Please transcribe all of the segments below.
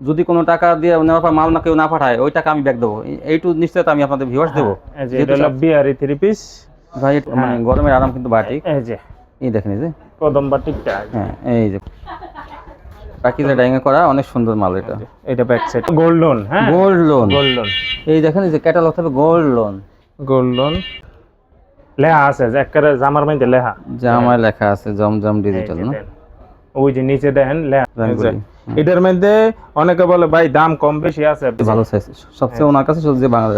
যদি কোনো টাকা দিয়ে নেওয়ার পর মাল না কেউ না পাঠায় ওই টাকা আমি ব্যাক দেবো। এই- এইটু নিশ্চয়তা আমি আপনাদের ভিউয়ার্স দেবো। বিহারি থ্রি পিস ভাই মানে গরমের আরাম কিন্তু বাটিক। এই যে। এই দেখেন এই যে। কদম বাটিকটা। হ্যাঁ এই যে। ডাইঙ্গা করা অনেক সুন্দর মাল এটা। এটা ব্যাক সাইড গোল্ড লোন হ্যাঁ? গোল্ড লোন গোল্ড লোন এই দেখেন এই যে ক্যাটালগ থাকবে গোল্ড লোন গোল্ড লোন লেহা আছে যে একেবারে জামার মধ্যে লেহা জামায় লেখা আছে জমজম ডিজিটাল না। ওই যে নিচে যে। এটার মধ্যে অনেকে বলে ভাই দাম কম বেশি আছে। ভালো সাইজ সবচেয়ে ওনার কাছে যে বাংলা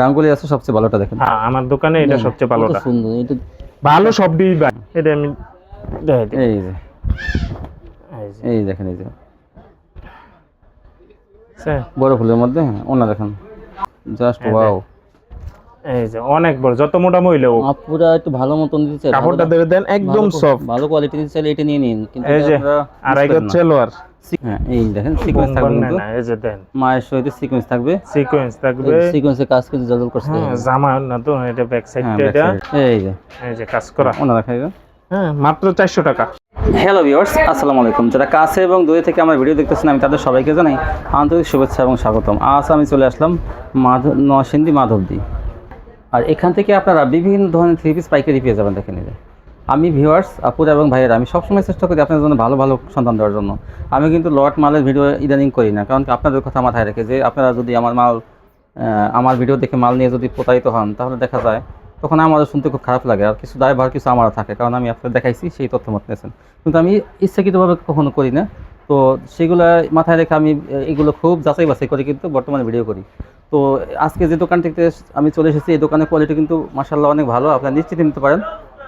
রাঙ্গুলি আছে সবচেয়ে ভালোটা দেখেন। হ্যাঁ আমার দোকানে এটা সবচেয়ে ভালোটা। সুন্দর এটা ভালো সব দিই ভাই এটা আমি দেখাই দিই। এই যে। এই। দেখেন এই যে। বড় ফুলের মধ্যে ওনা দেখেন। জাস্ট হ্যাঁ, ওয়াও এই যে অনেক বড় যত মোটা মহিলা হোক। পুরা একটু ভালো মতন দিতে কাপড়টা ধরে দেন একদম সফট ভালো কোয়ালিটি দিতে চাইলে এটা নিয়ে নিন। কিন্তু এই যে আপনারা আড়াই বুঝবেন গজ চেলোয়ার হ্যাঁ এই দেখেন সিকোয়েন্স থাকবে কিন্তু। এই যে দেন। মায়ের সহিত সিকোয়েন্স থাকবে। সিকোয়েন্স থাকবে। সিকোয়েন্সের কাজ কিন্তু জলজল করছে। হ্যাঁ জামা না তো এটা ব্যাক সাইডটা এটা। এই যে। এই যে কাজ করা। ওনা হ্যাঁ মাত্র চারশো টাকা। হ্যালো ভিউয়ার্স আসসালামু আলাইকুম। যারা কাছে এবং দূরে থেকে আমার ভিডিও দেখতেছেন আমি তাদের সবাইকে জানাই আন্তরিক শুভেচ্ছা এবং স্বাগতম। আজ আমি চলে আসলাম মাধব নরসিংদী মাধবদী। আর এখান থেকে আপনারা বিভিন্ন ধরনের থ্রি পিস পাইকারি পেয়ে যাবেন, দেখে নিলে। আমি ভিউয়ার্স আপুর এবং ভাইয়ের, আমি সবসময় চেষ্টা করি আপনাদের জন্য ভালো ভালো সন্তান দেওয়ার জন্য। আমি কিন্তু লট মালের ভিডিও ইদানিং করি না, কারণ আপনাদের কথা মাথায় রেখে যে আপনারা যদি আমার মাল আমার ভিডিও দেখে মাল নিয়ে যদি প্রতারিত হন, তাহলে দেখা যায় তখন আমাদের শুনতে খুব খারাপ লাগে। আর কিছু দায়ভার, কিছু আমারও থাকে, কারণ আমি আপনাদের দেখাইছি, সেই তথ্য মত নিয়েছেন। কিন্তু আমি ইচ্ছাকৃতভাবে কখনো করি না। তো সেগুলো মাথায় রেখে আমি, এগুলো খুব যাচাই বাছাই করে, কিন্তু বর্তমানে ভিডিও করি। তো আজকে যে দোকান থেকে আমি চলে এসেছি, এই দোকানের কোয়ালিটি কিন্তু মাসাল্লাহ অনেক ভালো। আপনারা নিশ্চিত নিতে পারেন।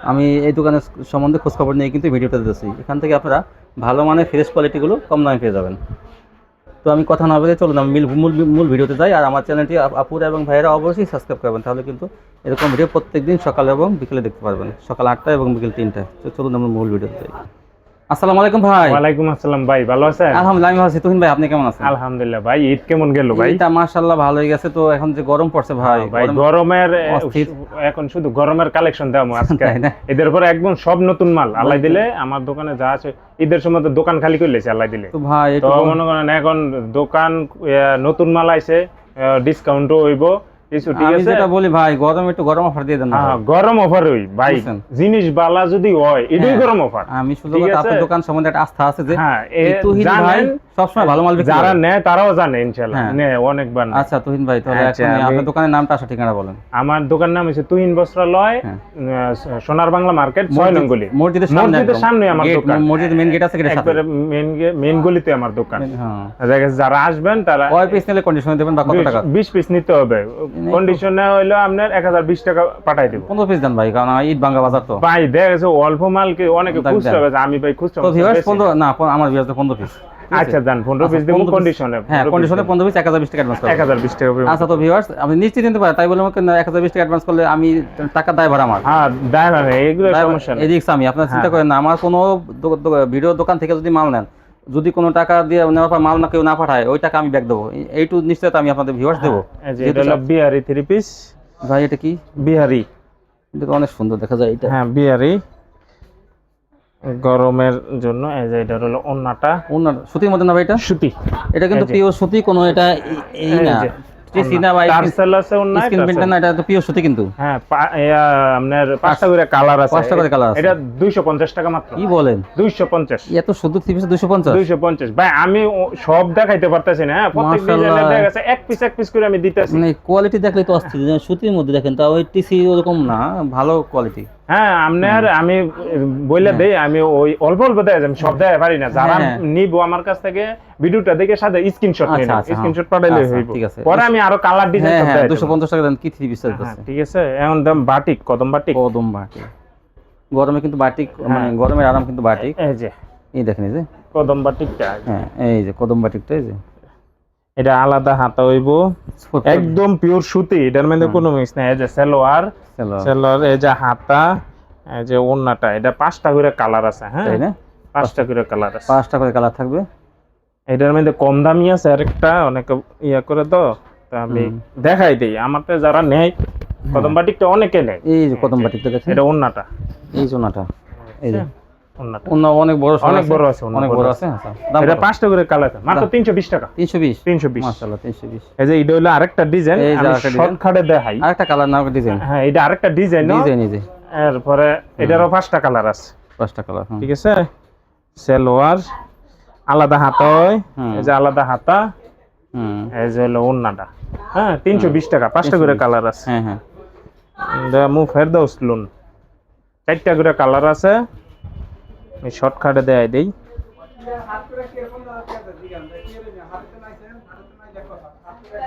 আমি এই দোকানের সম্বন্ধে খোঁজখবর নিয়ে কিন্তু ভিডিওটা দিতেছি। এখান থেকে আপনারা ভালো মানের ফ্রেশ কোয়ালিটিগুলো কম দামে পেয়ে যাবেন। তো আমি কথা না বলে চলুন, আমি মিল মূল ভিডিওতে যাই। আর আমার চ্যানেলটি আপ- আপুরা এবং ভাইয়েরা অবশ্যই সাবস্ক্রাইব করবেন। তাহলে কিন্তু এরকম ভিডিও প্রত্যেকদিন সকালে এবং বিকেলে দেখতে পারবেন। সকাল আটটা এবং বিকেল তিনটায়। তো চলুন আমরা মূল ভিডিওতে যাই। আসসালামু আলাইকুম ভাই। ওয়ালাইকুম আসসালাম ভাই ভালো আছেন? আলহামদুলিল্লাহ ভালো আছি। তুহিন ভাই আপনি কেমন আছেন? আলহামদুলিল্লাহ ভাই ঈদ কেমন গেল ভাই? মাশাআল্লাহ ভালো হয়ে গেছে। তো এখন যে গরম পড়ছে ভাই হ্যাঁ, ভাই গরমের এখন শুধু গরমের কালেকশন দেবো আজকে। পরে একদম সব নতুন মাল। আল্লাহ দিলে আমার দোকানে যা আছে ঈদের সময় তো দোকান খালি করে লেছে আল্লাহ দিলে। তো ভাই তো মনে করেন এখন দোকান নতুন মাল আইছে ডিসকাউন্টও হইব। কিছু ঠিক আছে? যেটা বলি ভাই গরম একটু গরম অফার দিয়ে দেন না হ্যাঁ, গরম অফার হই ভাই জিনিস বালা যদি হয় এটাই হ্যাঁ। গরম অফার আমি শুধু কথা আপনার দোকান সম্বন্ধে একটা আস্থা আছে যে হ্যাঁ তুহিন ভাই সবসময় ভালো মাল বিক্রি যারা নেয় তারাও জানে ইনশাল্লাহ হ্যাঁ। নেয় অনেকবার আচ্ছা তুহিন ভাই তাহলে আচ্ছা, এখন আপনার দোকানের নামটা আসা ঠিকানা বলেন। আমার দোকান নাম হচ্ছে তুহিন বস্ত্রালয়। সোনার বাংলা মার্কেট ছয় নং গলি মসজিদের সামনে মসজিদের সামনে আমার দোকান। মসজিদের মেন গেট আছে গেটের সাথে। মেন মেন গলিতে আমার দোকান। হ্যাঁ। যারা আসবেন তারা কয় পিস নিলে কন্ডিশন দেবেন বা কত টাকা? বিশ পিস নিতে হবে। কন্ডিশনে হইল আপনার এক হাজার বিশ টাকা পাঠাই দেবো। পনেরো পিস দেন ভাই কারণ আমার ঈদ ভাঙ্গা বাজার তো। ভাই দেখা গেছে অল্প মালকে অনেকে দেখ, খুচরা বেচে, আমি ভাই খুচরা তো ভিউয়ার্স না আমার ভিউয়ার্স পিস আচ্ছা পিস দেবো কন্ডিশনে হ্যাঁ কন্ডিশনে পিস টাকা অ্যাডভান্স টাকা আচ্ছা তো ভিউয়ার্স আপনি নিশ্চিত নিতে পারেন তাই বলে আমাকে টাকা অ্যাডভান্স করলে আমি টাকা দায় ভাড়া আমার। হ্যাঁ দেয় না এগুলো সমস্যা নেই। এদিক আমি আপনার চিন্তা হ্যাঁ। করেন না আমার কোনো ভিডিও দোকান থেকে যদি মাল নেন যদি কোনো টাকা দিয়ে নেওয়ার পর মাল না কেউ না পাঠায় ওই টাকা আমি ব্যাক দেবো। এইটু নিশ্চয়তা আমি আপনাদের ভিউয়ার্স দেবো। এই যে এটা হলো বিহারি থ্রি পিস ভাই এটা কি? বিহারি। এটা তো অনেক সুন্দর দেখা যায় এটা। হ্যাঁ বিহারি। গরমের জন্য এই যে এটা হলো ওন্নাটা। ওন্না সুতির মধ্যে না ভাই এটা? সুতি। এটা কিন্তু পিওর সুতি কোনো এটা এই- না। না বা টার্সেল আছে ওন্না স্ক্রিন প্রিন্টার না এটা তো পিওর সুতি কিন্তু। হ্যাঁ আপনার পাঁচটা করে কালার আছে। পাঁচটা করে colour আছে। এটা দুইশো পঞ্চাশ টাকা মাত্র। কি বলেন? এত শুধু থ্রি পিস ভাই আমি সব দেখাইতে পারতেছি না হ্যাঁ? প্রত্যেক ডিজাইনের দেখা গেছে এক পিস এক পিস করে আমি দিতেছি। মানে কোয়ালিটি দেখলে তো অস্থির সুতির মধ্যে দেখেন তা ওই টিসি ওরকম না ভালো কোয়ালিটি হ্যাঁ আপনার আমি বইলে দেই আমি ওই অল্প অল্প দেয় আমি সব দেয় পারি না। যারা হ্যাঁ। নিব আমার কাছ থেকে ভিডিওটা দেখে সাথে স্ক্রিনশট নিয়ে আচ্ছা, আচ্ছা, স্ক্রিনশট হ্যাঁ। পাঠাইলে আচ্ছা, হইব। পরে আমি আরও কালার ডিজাইন হ্যাঁ সব হ্যাঁ দেয় টাকা দেন কি থ্রি পিস হ্যাঁ, ঠিক আছে। এখন দাম বাটিক কদম বাটিক। কদম বাটিক। গরমে কিন্তু বাটিক মানে গরমের আরাম কিন্তু বাটিক। এই যে। এই দেখেন এই যে। কদম বাটিকটা। হ্যাঁ এই যে কদম বাটিকটা এই যে। এটা আলাদা হাতা হইব। একদম পিওর সুতি এটার মধ্যে কোনো মিক্স নাই। এই যে সালোয়ার চলো সালোয়ার এই যে হাতা এই যে ওন্নাটা এটা পাঁচটা করে কালার আছে হ্যাঁ? তাই না? পাঁচটা করে কালার আছে। পাঁচটা করে কালার থাকবে? এটার মধ্যে কম দামি আছে আরেকটা অনেক ইয়া করে তো আমি দেখাই দেই। আমারটা যারা নেয় কদম বাটিকটা অনেকে নেয়। এই যে কদম বাটিকটা দেখেন। এটা ওন্নাটা এই যে ওন্নাটা এই যে। ওন্নাটা অন্য অনেক বড় অনেক বড় আছে, অনেক অনেক বড় বড় আছে। এটা কত? পাঁচটা করে কালার মাত্র দাম? তিনশো বিশ টাকা। 320 মাশাআল্লাহ 320 এই যে এটা হলো আরেকটা ডিজাইন এই যে আমি শর্টকাটে দেখাই। আরেকটা কালার নাও ডিজাইন হ্যাঁ এটা আরেকটা ডিজাইন ডিজাইন এই যে। এরপরে এটারও পাঁচটা কালার আছে। পাঁচটা কালার ঠিক আছে? সেলোয়ার আলাদা হাতা হয় এই যে আলাদা হাতা হুম। এই যে হলো ওন্নাটা হ্যাঁ তিনশো বিশ টাকা পাঁচটা করে কালার আছে। হ্যাঁ হ্যাঁ। মু ফেরদৌস লোন চারটা করে কালার আছে। আমি শর্টকাটে দেয় দেই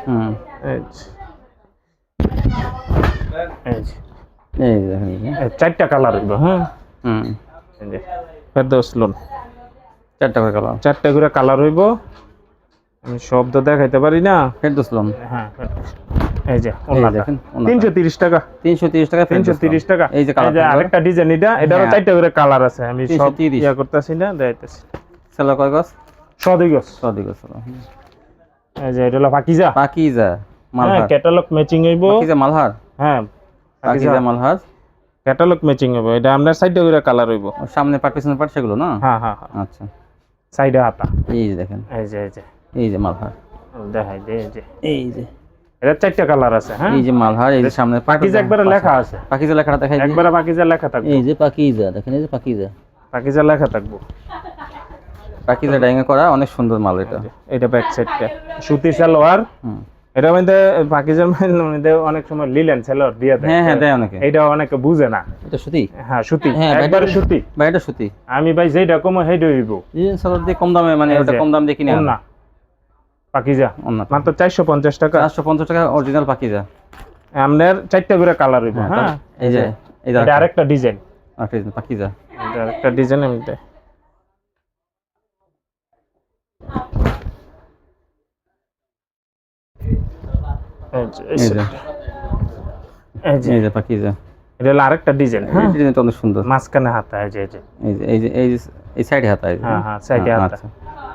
হুম এই। এই। এই এই। এই চারটা কালার হইব হ্যাঁ হুম এই ফেরদৌস লোন চারটা করে কালার চারটা করে কালার হইব আমি শব্দ দেখাইতে পারি না ফেরদৌস লোন হ্যাঁ। এই যে। দেখেন টাকা। 330 টাকা টাকা। এই যে কালার আরেকটা ডিজাইন এটা এটারও হ্যাঁ। চারটা করে কালার আছে। আমি সব 330 ইয়া করতেছি না দেখাইতেছি। সেলা কয় গছ? সদই গছ। সদি গছ এই যে এটা হলো পাকিজা। পাকিজা হ্যাঁ মালহার ক্যাটালগ ম্যাচিং হইব। পাকিজা মালহার? হ্যাঁ পাকিজা। মালহার? ক্যাটালগ ম্যাচিং হইব। এটা আপনার সাইডে করে কালার হইব। সামনে পাট পিছনে পাট সেগুলো না? হ্যাঁ হ্যাঁ হ্যাঁ। আচ্ছা। সাইডে হাতা। এই যে দেখেন। এই যে এই যে। এই যে মালহার। দেখাই দে এই যে। এই যে। এটা চারটা কালার আছে হ্যাঁ? এই যে মালহার এই যে সামনে পাকিজা একবারে লেখা আছে। পাকিজা লেখাটা দেখাই দিই। একবারে পাকিজা লেখা থাকবে। এই যে পাকিজা দেখেন এই যে পাকিজা। পাকিজা লেখা থাকব। পাকিজা ডাইঙ্গা করা অনেক সুন্দর মাল এটা। এটা ব্যাক সাইডটা সুতি সালোয়ার। হুম। এটা মধ্যে পাকিজার মধ্যে অনেক সময় লিলেন সালোয়ার দিয়ে দেয়। হ্যাঁ হ্যাঁ দেয় অনেকে। এটা অনেকে বুঝে না। এটা সুতি? হ্যাঁ সুতি। হ্যাঁ, একবারে এটা- সুতি। বা এটা সুতি। আমি ভাই যেটা কমো সেইটা হইব। সালাদ দিয়ে কম দামে মানে এই ওটা কম দাম দিয়ে কিনে না। পাকিজা অন্য মাত্র চারশো পঞ্চাশ টাকা। চারশো পঞ্চাশ টাকা অরিজিনাল পাকিজা। আপনার চারটা করে কালার হইব হ্যাঁ, এই যে এই যে এটা আরেকটা। ডিজাইন আরেকটা পাকিজা। এটা আরেকটা ডিজাইন দেই। এই যে, পাকিজা। এটা হলো আরেকটা ডিজাইন হ্যাঁ? ডিজাইনটা অনেক সুন্দর। মাঝখানে হাতা এই যে এই যে। এই যে এই সাইডে হাতা। হ্যাঁ হ্যাঁ সাইডে হ্যাঁ, হাতা। আচ্ছা।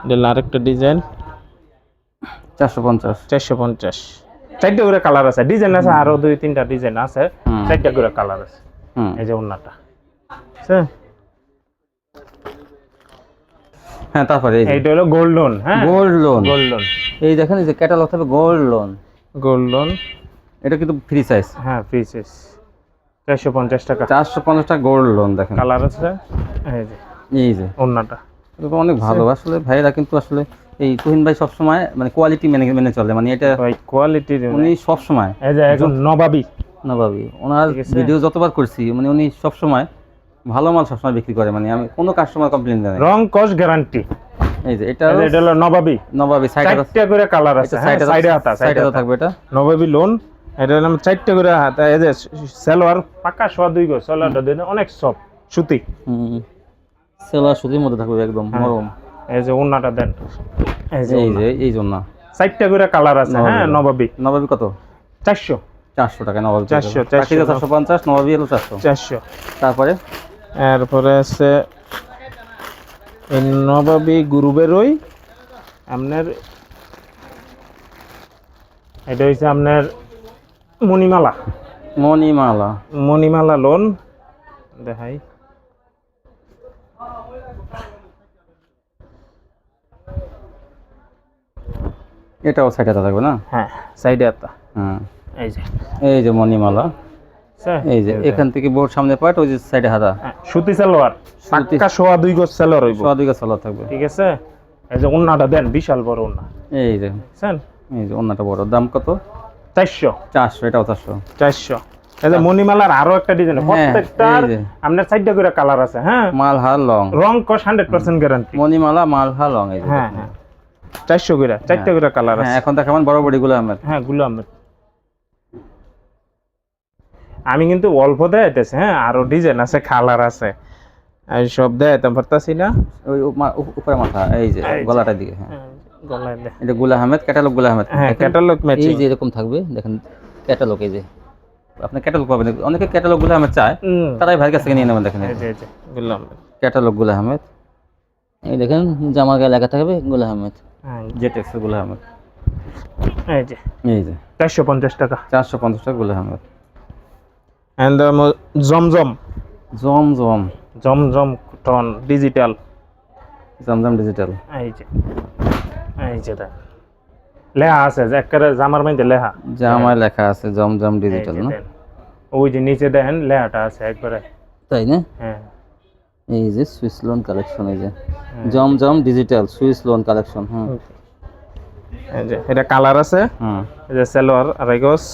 এটা আরেকটা ডিজাইন চারশো পঞ্চাশ। চারশো পঞ্চাশ। চারটা করে কালার আছে। ডিজাইন আছে আরও দুই তিনটা ডিজাইন আছে। চারটা করে কালার আছে। এই যে ওন্নাটা হ্যাঁ তারপরে এই এইটা হলো গোল্ড লোন হ্যাঁ? গোল্ড লোন গোল্ড লোন এই দেখেন এই যে ক্যাটালগ থাকবে গোল্ড লোন গোল্ড লোন এটা কিন্তু ফ্রি সাইজ হ্যাঁ পিসেস চারশো পঞ্চাশ টাকা। চারশো পঞ্চাশ টাকা গোল্ড লোন দেখেন। কালার আছে। এই যে। এই যে। তো অনেক ভালো। আসলে ভাইয়েরা কিন্তু আসলে এই তুহিন ভাই সবসময় মানে কোয়ালিটি মেনে মেনে চলে। মানে এটা ভাই কোয়ালিটির উনি সবসময় নবাবি। নবাবি। ওনার ভিডিও যতবার করছি মানে উনি সবসময় ভালো মাল সবসময় বিক্রি করে। মানে আমি কোনো কাস্টমার কমপ্লেন দেয়। রং কস গ্যারান্টি এই যে এটা এটা হলো নবাবি। নবাবি সাইড চারটা করে কালার আছে। হ্যাঁ সাইডে হাতা সাইডে সাইডে থাকবে এটা। নবাবি লোন এটা হলো চারটা করে হাতা। এই যে সালোয়ার পাকা সোয়া দুই গো সালোয়ারটা অনেক সব সুতি। হুম। সেলা সুতির মধ্যে থাকবে একদম হ্যাঁ। নরম। এই যে ওন্নাটা দেন। এই যে এই যে জন্য চারটা করে কালার আছে হ্যাঁ নবাবি। নবাবি কত? চারশো। চারশো টাকা নবাবি 400, 400 চারশো। চারশো পঞ্চাশ নবাবি হলো চারশো। চারশো। তারপরে? এরপরে আছে নবাবী গ্রুপেরই আপনার এটা হচ্ছে আপনার মণিমালা। মণিমালা। মণিমালা লোন। দেখাই। এটাও সাইডে থাকবে না? হ্যাঁ সাইডে একটা হ্যাঁ। এই যে। এই যে মণিমালা। এই যে এখান থেকে বোর্ড সামনে পাট ওই যে সাইডে হাতা। হ্যাঁ, সুতি সালোয়ার। পাক্কা সোয়া দুই গজ সালোয়ার হইব। সোয়া দিকে সালোয়ার থাকবে। ঠিক আছে? এই যে উন্নাটা দেন বিশাল বড় উন্না এই যে। বুঝছেন এই যে অন্যটা বড়। দাম কত? চারশো। চারশো এটাও চারশো। চারশো। এই যে মণিমালার আরও একটা ডিজাইন হ্যাঁ, প্রত্যেকটার আপনার চারটা করে কালার আছে হ্যাঁ? মালহার লং। রং কস হান্ড্রেড পার্সেন্ট গ্যারান্টি মণিমালা মালহা লং এই যে। হ্যাঁ হ্যাঁ। চারশো করে চারটা করে কালার হ্যাঁ আছে। এখন দেখাবেন বড় বড়িগুলো আমার। হ্যাঁ গুলো আমি কিন্তু অল্প দেয়াইতেছি হ্যাঁ আরও ডিজাইন আছে কালার আছে। আমি সব দেয়াইতাম পারতাছি না। ওই উপরে মাথা এই যে। গলাটার দিকে হ্যাঁ। হ্যাঁ, এটা গুলা আহমেদ ক্যাটালগগুলা আহমেদ। হ্যাঁ ক্যাটালগ এই যে এরকম থাকবে দেখেন ক্যাটালগ এই যে। আপনি ক্যাটালগ পাবেন অনেকে ক্যাটালগগুলো আহমেদ চায় তারাই ভাইয়ের কাছ থেকে নিয়ে নেবেন দেখেনগুলো ক্যাটালগগুলা আহমেদ। এই দেখেন জামার গায়ে লেখা থাকবে গুলা আহমেদ। হ্যাঁ, জেটেক্সগুলা আহমেদ এই যে। এই যে। চারশো পঞ্চাশ টাকা। চারশো পঞ্চাশ টাকা গুলা আহমেদ অ্যান্ড জমজম। জম জম জমজম টন ডিজিটাল জমজম ডিজিটাল এই যে। এই যে দেখ। লেহা আছে যে একেবারে জামার মধ্যে লেহা জামায় লেখা আছে জমজম ডিজিটাল না? ওই যে নিচে দেখেন লেহাটা আছে একবারে। তাই না? হ্যাঁ। এই যে সুইস লোন কালেকশন এই যে জমজম ডিজিটাল সুইস লোন কালেকশন হুম। এই যে এটা কালার আছে। হুম। এই যে সেলোয়ার আড়াই গজ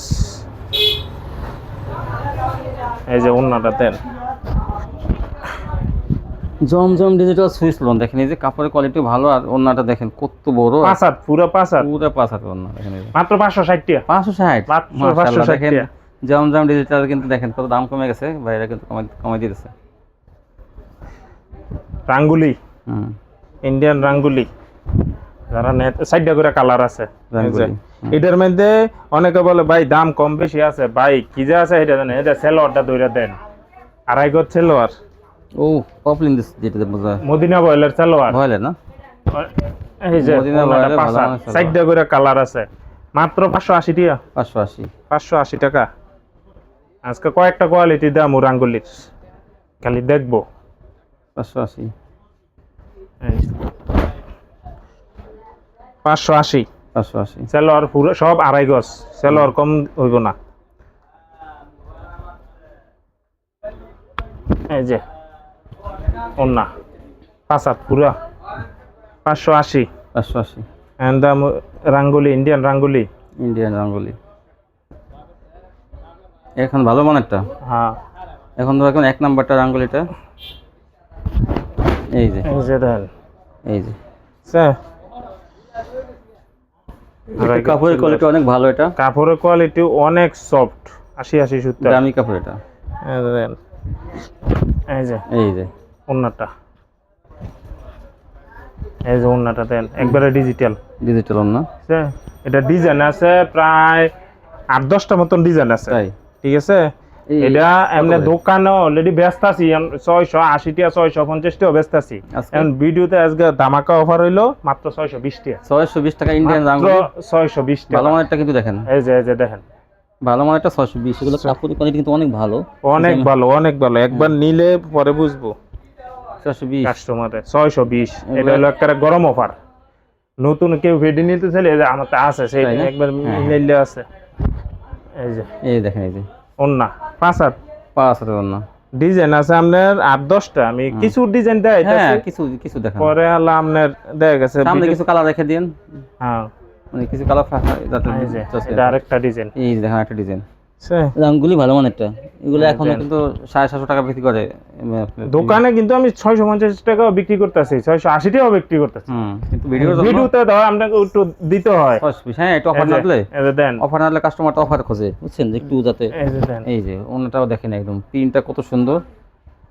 এই যে অন্যটা দেন। জমজম ডিজিটাল সুইস লোন দেখেন এই যে কাপড়ের কোয়ালিটি ভালো আর ওন্নাটা দেখেন কত বড় আর পাঁচ হাত পুরো পাঁচ হাত। পুরো পাঁচ হাতের ওন্না দেখেন মাত্র পাঁচশো ষাট টাকা। পাঁচশো ষাট? পাঁচশো- মাশাআল্লাহ, পাঁচশো ষাট দেখেন টাকা। জমজম ডিজিটাল কিন্তু দেখেন কত দাম কমে গেছে বাইরে কিন্তু কমাই কমাই দিতেছে। রাঙ্গুলি ইন্ডিয়ান রাঙ্গুলি যারা নেট সাইডটা করে কালার আছে। এই এটার মধ্যে অনেকে বলে ভাই দাম কম বেশি আছে। ভাই কি যে আছে এটা জানেন? এটা সেলোয়ারটা দইরা দেন। আড়াই গজ সেলোয়ার ও পপলিন দিস যেটা বোঝা মদিনা বয়েলের সেলোয়ার ভয়লে না? এই যে মদিনা বয়েলের পাঁচ। সাইডটা করে কালার আছে। মাত্র পাঁচশো আশি টাকা পাঁচশো আশি। পাঁচশো আশি টাকা। আজকে কয়েকটা কোয়ালিটি দাম রাঙ্গুলির খালি দেখব। পাঁচশো আশি। পাঁচশো আশি। পাঁচশো আশি। সেলোয়ার পুরো সব আড়াই গজ। সেলোয়ার কম হইব না। এই যে অন্যা পাঁচ হাত পুরা। পাঁচশো আশি। পাঁচশো আশি। And the Rangoli Indian Rangoli. Indian Rangoli. এখন ভালো মানেরটা? হ্যাঁ। এখন ধর এখন এক নাম্বারটা রাঙ্গলিটা। এই যে। এই যে এই যে। সে এটা কাপড়ের কোয়ালিটি অনেক ভালো এটা। কাপড়ের কোয়ালিটি অনেক সফট আশি আশি সত্তর। দামি কাপড় এটা এই যে এই যে। এই যে। অন্যটা এই যে অন্যটা দেন। একবারে ডিজিটাল ডিজিটাল না আছে এটা ডিজাইন আছে প্রায় আট দশটা মতন ডিজাইন আছে। ঠিক আছে? এটা এমনি? দোকানে অলরেডি ব্যস্ত আছি ছয়শো আশি টাকা ছয়শো পঞ্চাশ টাকা ব্যস্ত আছি? এখন ভিডিওতে আজকে ধামাকা অফার হইল মাত্র ছয়শো বিশ টাকা ছয়শো বিশ টাকা ইন্ডিয়ান ছয়শো বিশ ভালো মানেরটা কিন্তু দেখেন। এই যে এই যে দেখেন। ভালো মানেরটা ছয়শো বিশ। এগুলো কাপড়ের কোয়ালিটি কিন্তু অনেক ভালো। অনেক ভালো অনেক ভালো। একবার নিলে পরে বুঝব। ছয়শো বিশ। কাস্টমারে ছয়শো বিশ। এটা হলো একটা গরম অফার নতুন কেউ ভেডি নিতে চাইলে এই যে আমার তো আছে সেই একবার হ্যাঁ। মিলাইলে আছে। এই যে। এই দেখেন এই যে। অন্য পাঁচ হাত। পাঁচ হাতের জন্য। ডিজাইন আছে আপনার আট দশটা। আমি কিছু ডিজাইন দেয় হ্যাঁ কিছু কিছু দেখেন। পরে আল্লাহ আপনার দেয় গেছে সামনে কিছু কালার রেখে দিন। হ্যাঁ। মানে কিছু কালার যাতে আরেকটা ডিজাইন। এই দেখেন একটা ডিজাইন। রঙগুলি ভালো মানেরটা। এগুলো এখন কিন্তু সাড়ে সাতশো টাকা বিক্রি করে দোকানে কিন্তু আমি ছয়শো পঞ্চাশ টাকাও বিক্রি করতেছি ছয়শো আশি টাকাও বিক্রি করতেছি। হুম কিন্তু ভিডিও ভিডিওতে ধর আপনাকে একটু দিতে হয়। হ্যাঁ একটু অফার এই না যে- দিলে দেন। অফার না দিলে কাস্টমার তো অফার খোঁজে বুঝছেন? যে একটু যাতে এই যে অন্যটাও দেখেন একদম। প্রিন্টটা কত সুন্দর।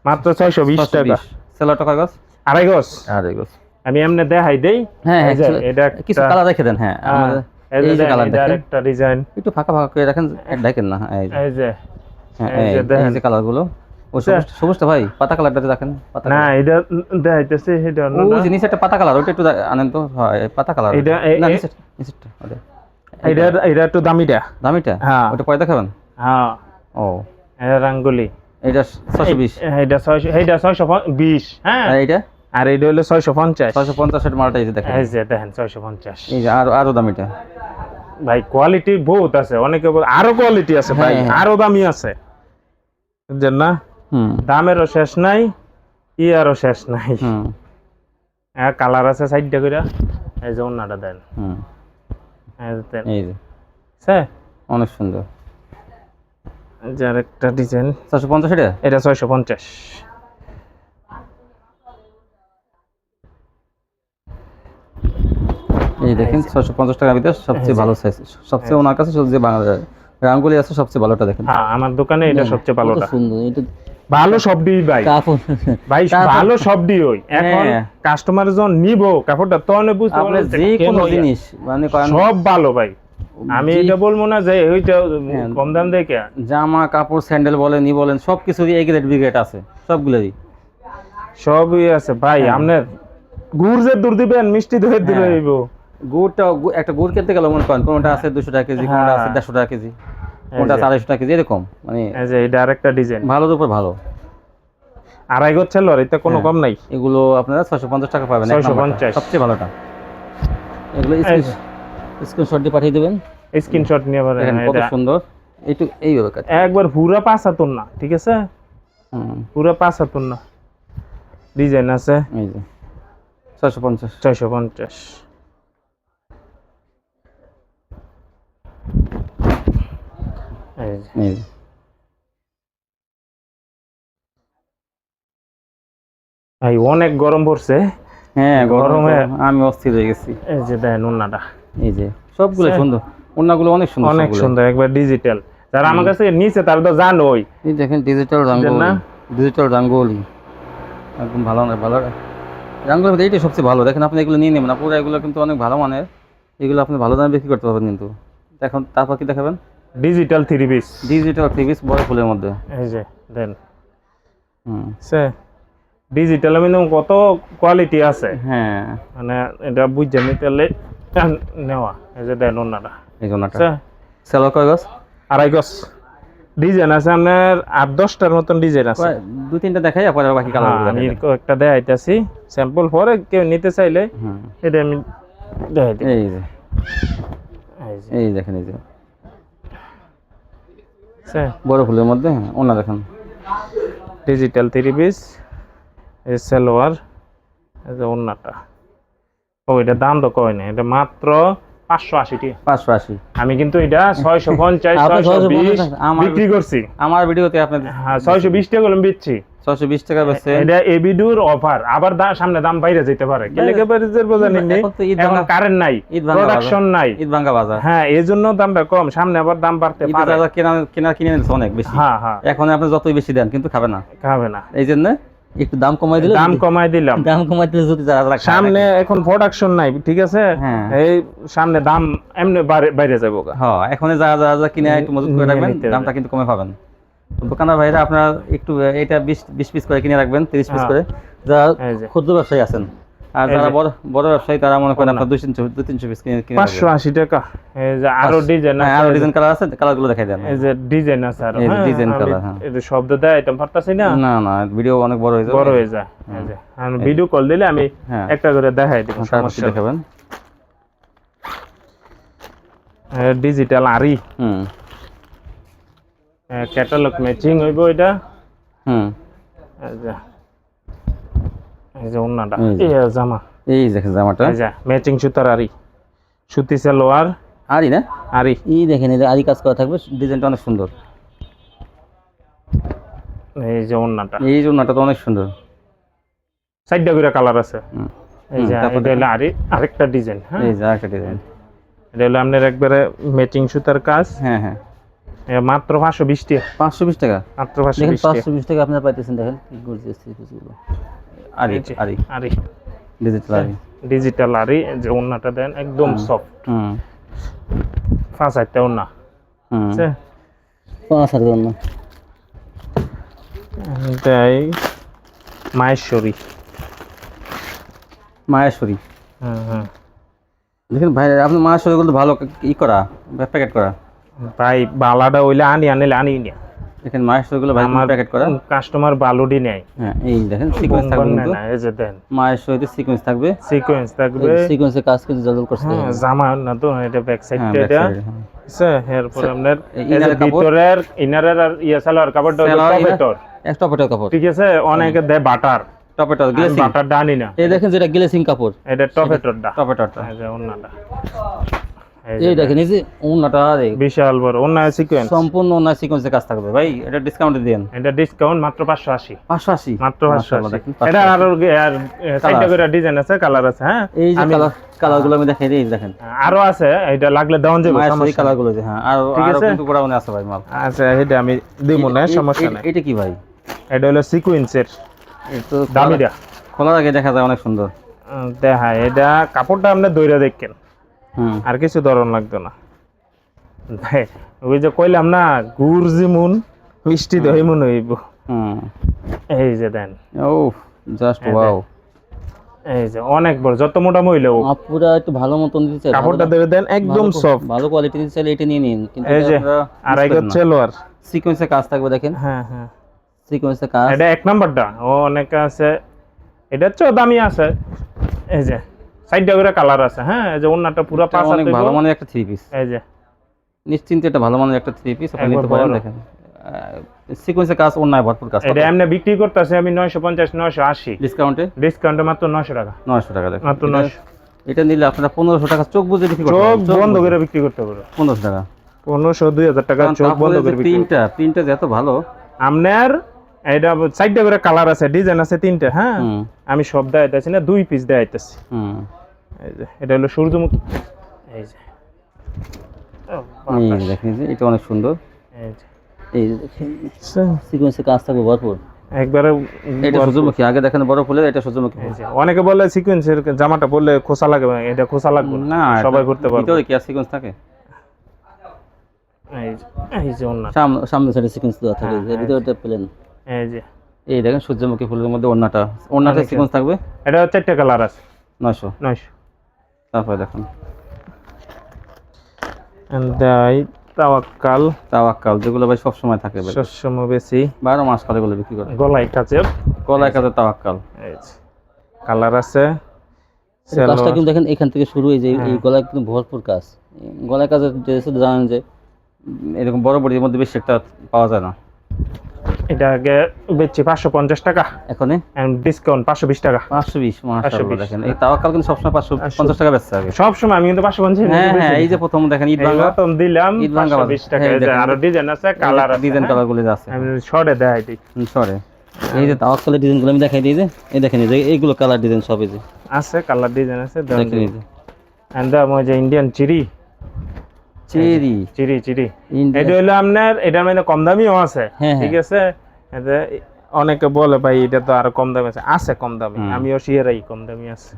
মাত্র ছয়শো বিশ টাকা। সেলার টাকা গাছ আড়াই গজ। আরে গাছ আমি এমনি দেখাই দেই। হ্যাঁ হ্যাঁ এটা কিছু কালার রেখে দেন হ্যাঁ। হ্যাঁ, এই যে কালার এটা দেখেন। আরেকটা ডিজাইন একটু ফাঁকা ফাঁকা করে রাখেন দেখেন না হ্যাঁ এই যে। এই যে হ্যাঁ এই এই যে এই দেখেন। ও। সবুজ সবুজটা ভাই পাতা কালারটাতে দেখেন পাতা না এটা দেখাইতেছে এটা ও যে একটা পাতা কালার ওটা একটু আনেন তো হয় পাতা কালার এটা না নিচেরটা এটা এটা একটু দামিটা। দামিটা? হ্যাঁ। ওটা পরে দেখাবেন? হ্যাঁ। ও। এটা রাঙ্গুলি। এটা ছশো বিশ। এটা ছয়শো এইটা ছয়শো পঞ্চ- বিশ। হ্যাঁ। আর এইটা? আর এইটা হলো ছয়শো পঞ্চাশ। ছয়শো পঞ্চাশের মালটা এই যে দেখেন। এই যে দেখেন ছয়শো পঞ্চাশ। এই যে আরও আরও দামিটা। ভাই কোয়ালিটি বহুত আছে অনেকে আরও কোয়ালিটি আছে ভাই হ্যাঁ, হ্যাঁ। আরও দামি আছে। বুঝছেন না? হুম। দামেরও শেষ নাই ইয়ারও শেষ নাই। হুম। কালার আছে সাইডটা করে এই যে অন্যটা দেন। হুম। এই যে অনেক সুন্দর। এই একটা ডিজাইন ছশো পঞ্চাশ এটা? এটা ছয়শো পঞ্চাশ। এই দেখেন ছশো পঞ্চাশ টাকার ভিতরে সবচেয়ে ভালো সাইজ সবচেয়ে ওনার কাছে যে বাংলা রাঙ্গুলি আছে সবচেয়ে ভালোটা দেখেন। হ্যাঁ আমার দোকানে এটা সবচেয়ে ভালোটা। সুন্দর এটা ভালো সবডি ভাই। ভাই ভালো সবডি ওই। এখন হ্যাঁ। কাস্টমার যখন নিব কাপড়টা বুঝতে পারবে যে কোনো জিনিস মানে সব ভালো ভাই। আমি এটা বলব না যে ওইটা হ্যাঁ। কম দাম দেখে। জামা কাপড় স্যান্ডেল বলেন ই বলেন সব কিছুরই এই গ্রেড বি গ্রেড আছে সবগুলোরই। সবই আছে। ভাই। আপনার গুড় যে দূর দিবেন মিষ্টি দইয়ের দূর। হইব। গুড়টা একটা গুড় কিনতে গেলে মনে করেন কোনটা আছে দুশো টাকা কেজি কোনটা আছে হ্যাঁ। দেড়শো টাকা কেজি কোনটা আছে আড়াইশো টাকা কেজি এরকম মানে এই এটা আরেকটা ডিজাইন। ভালোর উপর ভালো। আড়াই আর এতে কোনো হ্যাঁ। কম নাই। এগুলো আপনারা ছয়শো পঞ্চাশ টাকা পাবেন এক 650 সবচেয়ে ভালোটা। এগুলো স্ক্রিনশট দিয়ে পাঠিয়ে দেবেন। স্ক্রিনশট নিয়ে পারেন কত সুন্দর। এইটু কাজ একবার পুরা পাঁচ হাতুন না ঠিক আছে? পুরা পাঁচ হাতুন না। ডিজাইন আছে। এই যে। ছয়শো পঞ্চাশ। ছয়শো পঞ্চাশ। এই যে। এই অনেক গরম পড়ছে। হ্যাঁ গরমে আমি অস্থির হয়ে গেছি। এই যে দেন উন্নাটা এই যে সবগুলো সুন্দর। ওনাগুলো অনেক সুন্দর অনেক সুন্দর একবার ডিজিটাল যারা আমার কাছে নিচে তারা তো জানোই। এই দেখেন ডিজিটাল? রাঙ্গোলি ডিজিটাল রাঙ্গোলি একদম ভালো না ভালো মধ্যে এইটাই সবচেয়ে ভালো। দেখেন আপনি এগুলো নিয়ে নেবেন পুরো এগুলো কিন্তু অনেক ভালো মানের। এগুলো আপনি ভালো দামে বিক্রি করতে পারবেন কিন্তু। এখন তারপর কি দেখাবেন? ডিজিটাল থ্রি পিস ডিজিটাল টিভিস বড় ফুলের মধ্যে। এই যে দেন। হুম। সে ডিজিটাল কিন্তু কত কোয়ালিটি আছে? হ্যাঁ। মানে এটা বুঝতে নিতে হলে নেওয়া। এই যে দেন ওনারা। এই সে সেলো কয় গছ আড়াই গজ। ডিজাইন আছে আপনার আট দশটার মতন ডিজাইন আছে। দু তিনটা দেখাই পরে বাকি হ্যাঁ, কালার আমি একটা দেখাইতেছি। স্যাম্পল পরে কেউ নিতে চাইলে হুম। এটা আমি দেখাই এই যে। এই যে, এই দেখেন এই যে। বড় ফুলের মধ্যে? হ্যাঁ, ওনা দেখেন। ডিজিটাল থ্রি পিস এই সালোয়ার এই যে ওন্নাটা ও এটা দাম তো কয় না এটা মাত্র পাঁচশো আশি টাকা পাঁচশো আশি। আমি কিন্তু এটা ছয়শো পঞ্চাশ 650 বিশ আমার- বিক্রি করছি। আমার ভিডিওতে আপনি হ্যাঁ টাকা করে বিচ্ছি। ছশো টাকা বেচছে এটা এবিডুর অফার আবার সামনে দাম বাইরে যেতে পারে। কেলেকে বাইরে বোঝা নেই এখন কারেন্ট প্রোডাকশন ঈদ বাজার। হ্যাঁ এই জন্য দামটা কম। সামনে আবার দাম বাড়তে পারে। কেনা কেনা অনেক বেশি। হ্যাঁ হ্যাঁ। এখন আপনি যতই বেশি দেন কিন্তু খাবে না। খাবে না। এই জন্য একটু দাম কমাই দিলে দাম কমাই দিলাম দাম কমাই দিলে যদি যারা সামনে এখন প্রোডাকশন নাই ঠিক আছে হ্যাঁ। এই সামনে দাম এমনি বাইরে যাব। হ্যাঁ এখন যারা যারা কিনে একটু মজুত করে রাখবেন। দামটা কিন্তু কমে পাবেন দোকানদার ভাইরা আপনারা একটু এটা বিশ বিশ পিস করে কিনে রাখবেন তিরিশ পিস হ্যাঁ। করে যারা ক্ষুদ্র ব্যবসায়ী আছেন আর যারা বড় বড় ব্যবসায়ী তারা মনে করেন আপনার দুই তিনশো দুই তিনশো পিস কিনে কিনে পাঁচশো আশি টাকা। এই যে আরও ডিজাইন হ্যাঁ আরও ডিজাইন কালার আছে কালারগুলো দেখাই দেন। এই যে ডিজাইন আছে আরও এই হ্যাঁ, আমি colour, হ্যাঁ। এই যে শব্দ দেয় এটা পারতাছি না। না না ভিডিও অনেক বড় হয়ে যাবে। বড় হয়ে যায়। এই যে আমি ভিডিও কল দিলে আমি হ্যাঁ। একটা করে দেখাই দিব সমস্যা দেখাবেন। ডিজিটাল আরি হুম। ক্যাটালগ ম্যাচিং হইব এটা। হুম। যে। এই যে ওন্নাটা এই জামা। এই দেখেন জামাটা। এই যে ম্যাচিং সুতার আরি সুতি সালোয়ার আরই না? আরি এই দেখেন এই আরি কাজ করা থাকবে ডিজাইনটা অনেক সুন্দর। এই যে ওন্নাটা এই জন্যটা তো অনেক সুন্দর। করে কালার আছে। এই যে তারপর এটা হলো আরি আরেকটা ডিজাইন হ্যাঁ? এই যে আরেকটা ডিজাইন। এটা হলো আপনার একবারে ম্যাচিং সুতার কাজ। হ্যাঁ হ্যাঁ। মাত্র পাঁচশো বিশ টাকা। পাঁচশো বিশ টাকা? মাত্র পাঁচশো বিশ টাকা। আপনারা পাইতেছেন দেখেন কি করতেছি কিছুগুলো আরি আরি। আরি। ডিজিটাল আরি। ডিজিটাল আরি যে ওন্নাটা দেন একদম সফট হুম। পাঁচ হাজারটা ওন্না। হুম। পাঁচ হাজার জন্য তাই মাহেশ্বরী। মাহেশ্বরী? হ্যাঁ হ্যাঁ দেখেন ভাই আপনার মাহেশ্বরীগুলো ভালো ই করা প্যাকেট করা। ভাই বালাটা হইলে আনি আনিলে আনি না দেখেন মাহেশ্বরীগুলো ভাই আমার প্যাকেট করা? কাস্টমার বালুডি নেয়। হ্যাঁ এই দেখেন সিকোয়েন্স থাকবে কিন্তু। না এই যে দেন। মাহেশ্বরীতে সিকোয়েন্স থাকবে। সিকোয়েন্স থাকবে। সিকোয়েন্সের কাজ কিন্তু জলজল করছে। হ্যাঁ জামা না তো এটা ব্যাক সাইডটা এটা। আছে এরপর আপনার ভিতরের ইনারের আর ইয়ে সালোয়ার কাপড়টা হলো Salwar, inner- টপেটর কাপড়। ঠিক আছে? অনেকে দেয় বাটার। টপেটার গ্লেসিং বাটার ডানি না। এই দেখেন যেটা গ্লেসিং কাপড়। এটা টপেটরটা টপেটারটা এই যে ওন্নাটা এই দেখেন এই যে উন্নাটা বিশাল বড় সিকোয়েন্স সম্পূর্ণ অন্য সিকোয়েন্সের কাজ থাকবে। ভাই এটা ডিসকাউন্ট দেন। এটা ডিসকাউন্ট মাত্র পাঁচশো আশি। পাঁচশো আশি? মাত্র পাঁচশো মাশাআল্লাহ, আশি দেখেন, এটা 580 আরও আর সাইডটা করে ডিজাইন আছে কালার আছে হ্যাঁ? এই যে কালার কালারগুলো আমি দেখাই দিই দেখেন। আরও আছে এটা লাগলে যাবে সমস্যা হ্যাঁ আর? কিন্তু গোড়াউনে আছে ভাই মাল। আচ্ছা এটা আমি দিব না সমস্যা নাই। এটা কি ভাই? এটা হলো সিকোয়েন্সের দামিটা। খোলার আগে দেখা যায় অনেক সুন্দর। দেখা এটা কাপড়টা আপনি দইরা দেখেন। আর কিছু ধরন লাগতো না। ওই যে কইলাম না গুড় যেমন মিষ্টি দই মন হইব। এই যে দেন। ও জাস্ট ওয়াও এই যে অনেক বড় যত মোটা মহিলা হোক। আপুরা একটু ভালো মতন দিতে কাপড়টা দেবে দেন একদম সফট ভালো কোয়ালিটি দিতে চাইলে এটা নিয়ে নিন কিন্তু এই যে আড়াই গজ সেলোয়ার সিকোয়েন্সের কাজ থাকবে দেখেন। হ্যাঁ হ্যাঁ। সিকোয়েন্সের কাজ। এটা এক নাম্বারটা। ও অনেকে আছে। এটা চেয়েও দামি আছে। এই যে সাইডটা করে কালার আছে হ্যাঁ? এই যে অন্যটা পুরো পাঁচ অনেক ভালো মানের একটা থ্রি পিস এই যে। নিশ্চিন্তে এটা ভালো মানের একটা থ্রি পিস আপনি নিতে পারেন দেখেন। সিকোয়েন্সের কাজ অন্যায় ভরপুর কাজ। এটা এমনি বিক্রি করতেছে আমি নয়শো পঞ্চাশ নয়শো আশি। ডিসকাউন্টে ডিসকাউন্টে মাত্র নয়শো টাকা। নয়শো টাকা দেখেন। মাত্র এটা- নয়শো। এটা নিলে আপনারা পনেরোশো টাকা চোখ বুঝে বিক্রি করতে চোখ বন্ধ করে বিক্রি করতে পারো পনেরোশো টাকা। পনেরোশো দুই হাজার টাকা কারণ চোখ বন্ধ করে বিক্রি প্রিন্টটা যে এত ভালো। আপনার এটা সাইডটা করে কালার আছে ডিজাইন আছে তিনটে হ্যাঁ? আমি সব দেখাইতেছি না দুই পিস দেখাইতেছি এটা হলো সূর্যমুখী। এই যে। দেখেন এটা অনেক সুন্দর। এই দেখেন কাজ থাকবে ভরপুর। একবারে এটা সূর্যমুখী আগে দেখেন বড় ফুলের এটা সূর্যমুখী অনেকে বলে সিকোয়েন্সের জামাটা পরলে খোসা লাগবে এটা খোসা লাগবে না। সবাই করতে পারবে। ভিতরে কি আর সিকোয়েন্স থাকে? এই যে, এই যে অন্য সামনে সামনে সাইডে সিকোয়েন্স দেওয়া থাকে হ্যাঁ, ভিতরটা প্লেন এই যে। এই দেখেন সূর্যমুখী ফুলের মধ্যে ওড়নাটা ওড়নাটা সিকোয়েন্স থাকবে? এটা চারটে কালার আছে। নয়শো। নয়শো। তারপরে দেখেন। দেয় তাওয়াক্কাল। তাওয়াক্কাল যেগুলো ভাই সবসময় থাকে ভাই। সবসময় বেশি। বারো মাস কালে এগুলো বিক্রি করে। গলায় কাচের কলাই কাজের তাওয়াক্কাল। কালার আছে। কাজটা কিন্তু দেখেন এখান থেকে শুরু হয়ে যায় এই হ্যাঁ। গলায় কিন্তু ভরপুর কাজ। গলায় কাজের ড্রেসে জানেন যে এরকম বড় বড়ির মধ্যে বেশি একটা পাওয়া যায় না। এটা আগে বেচছি পাঁচশো পঞ্চাশ টাকা। এখন ডিসকাউন্ট পাঁচশো বিশ টাকা। পাঁচশো বিশ 520 দেখেন। এই তাওয়াক্কাল কিন্তু সবসময় পাঁচশো পাঁচশো- পঞ্চাশ টাকা বেচছে আগে। সব সময় আমি কিন্তু পাঁচশো পঞ্চাশ হ্যাঁ হ্যাঁ এই যে প্রথম দেখেন ঈদ ভাঙ্গা নতুন দিলাম পাঁচশো বাজার। বিশ টাকা। হ্যাঁ। আরও ডিজাইন আছে কালার ডিজাইন। কালারগুলো আছে। আমি শর্টে দেখাই দিই। সরে এই যে তাওয়াক্কালের ডিজাইনগুলো আমি দেখাই দিই যে। এই দেখেন এই যে এইগুলো কালার ডিজাইন সব এই যে। আছে কালার ডিজাইন আছে দেখেন এই যে। এন্ড ওই যে ইন্ডিয়ান চিরি চেরি। চিরি চিরি। এটা হলো আপনার এটার মধ্যে কম দামিও আছে হ্যাঁ, ঠিক আছে? অনেকে বলে ভাই এটা তো আরও কম দামি আছে। আছে কম দামি আমিও শিয়ারাই কম দামি আছে।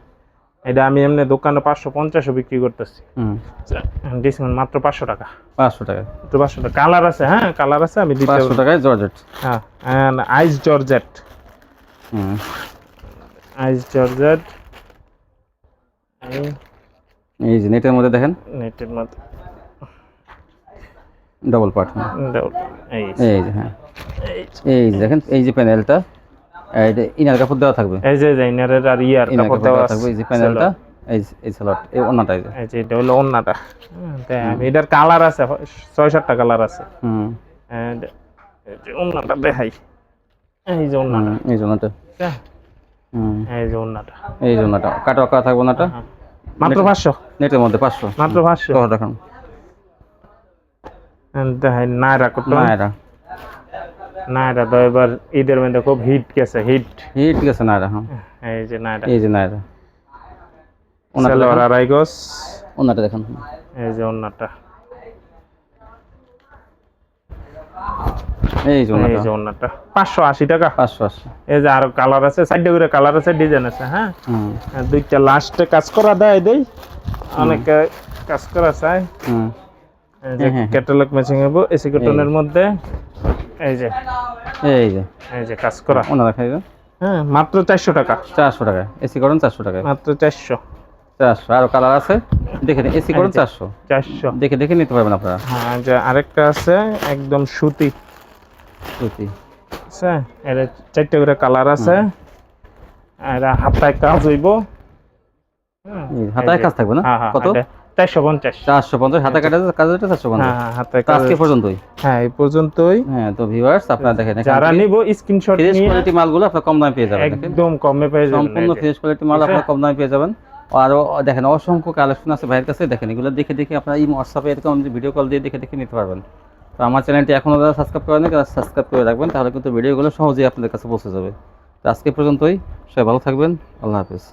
এটা আমি এমনি দোকানে পাঁচশো পঞ্চাশও বিক্রি করতেছি। ডিসকাউন্ট মাত্র পাঁচশো টাকা। পাঁচশো টাকা। মাত্র পাঁচশো টাকা। কালার আছে হ্যাঁ কালার আছে আমি পাঁচশো টাকায় জর্জেট। হ্যাঁ আইস জর্জেট হুম। আইস জর্জেট এই যে নেটের মধ্যে দেখেন। নেটের মধ্যে। ডবল পার্ট এই এই যে হ্যাঁ। এই যে দেখেন এই যে প্যানেলটা এইটা ইনার কাপড় দেওয়া থাকবে। এই যে জাইনারের আর ইয়ার কাপড় দেওয়া থাকবে এই যে প্যানেলটা এই যে- এই স্লট এই অন্যটা এই যে। এটা হলো অন্যটা। আমি এটার কালার আছে ছয় সাতটা কালার আছে। হুম। And এই যে অন্যটা দেখাই। এই যে হুম, এই জন্যটা হ্যাঁ, এই যে অন্যটা। এই জন্যটা কাটা কাটা থাকবে ওনাটা হ্যাঁ। মাত্র পাঁচশো। নেটের মধ্যে পাঁচশো। মাত্র পাঁচশো। দেখুন? দেখাই নায়রা কত না এটা নায়রা তো এবার ঈদের মধ্যে খুব হিট গেছে হিট। এই ঠিক আছে না এটা হ্যাঁ। এই যে নায়রা। এই যে না এটা ওনাটা সালোয়ার আড়াই গজ ওনাটা দেখুন। এই যে অন্যটা এই যে এই যে পাঁচশো আশি টাকা। পাঁচশো আশি। এই যে আরও কালার আছে সাইডে করে কালার আছে ডিজাইন আছে হ্যাঁ? হুম। দুইটা লাস্টে কাজ করা দেয় দেই। অনেকে কাজ করা চায়। হুম। এই যে হ্যাঁ, হ্যাঁ। ক্যাটালগ ম্যাচিং হবে এসি কটনের মধ্যে। এই যে। এই যে। এই যে কাজ করা। ওনারা খাইবে? হ্যাঁ মাত্র চারশো টাকা। চারশো টাকা। এসি করেন চারশো টাকায় মাত্র চারশো। চারশো। আরও কালার আছে? দেখে নিন এসি করেন। চারশো। চারশো। দেখে দেখে নিতে পারবেন আপনারা। হ্যাঁ যে আরেকটা আছে একদম সুতি। সত্যি আছে? এটা চারটে করে কালার আছে। আর হাতায় কাজ হইব। হাতায় কাজ থাকবে না? হ্যাঁ, হ্যাঁ, কত? চারশো পঞ্চাশ। চারশো পঞ্চাশ হাতে কাটা হচ্ছে চারশো হ্যাঁ পঞ্চাশ হ্যাঁ কাজ আজকে পর্যন্তই। হ্যাঁ এই পর্যন্তই। হ্যাঁ তো ভিউয়ার্স আপনারা দেখেন যারা নিব স্ক্রিনশট ফ্রেশ কোয়ালিটি মালগুলো আপনার কম দামে পেয়ে যাবেন একদম কমে পেয়ে যাবেন সম্পূর্ণ ফ্রেশ কোয়ালিটি মাল আপনারা কম দামে পেয়ে যাবেন। দেখেন অসংখ্য কালেকশন আছে ভাইয়ের কাছে দেখেন এগুলো দেখে দেখে আপনারা এই হোয়াটসঅ্যাপে এরকম ভিডিও কল দিয়ে দেখে দেখে নিতে পারবেন। তো আমার চ্যানেলটি এখনও যারা সাবস্ক্রাইব করেন তারা সাবস্ক্রাইব করে রাখবেন তাহলে কিন্তু ভিডিওগুলো সহজেই আপনাদের কাছে পৌঁছে যাবে। তো আজকে পর্যন্তই সবাই ভালো থাকবেন আল্লাহ হাফিজ।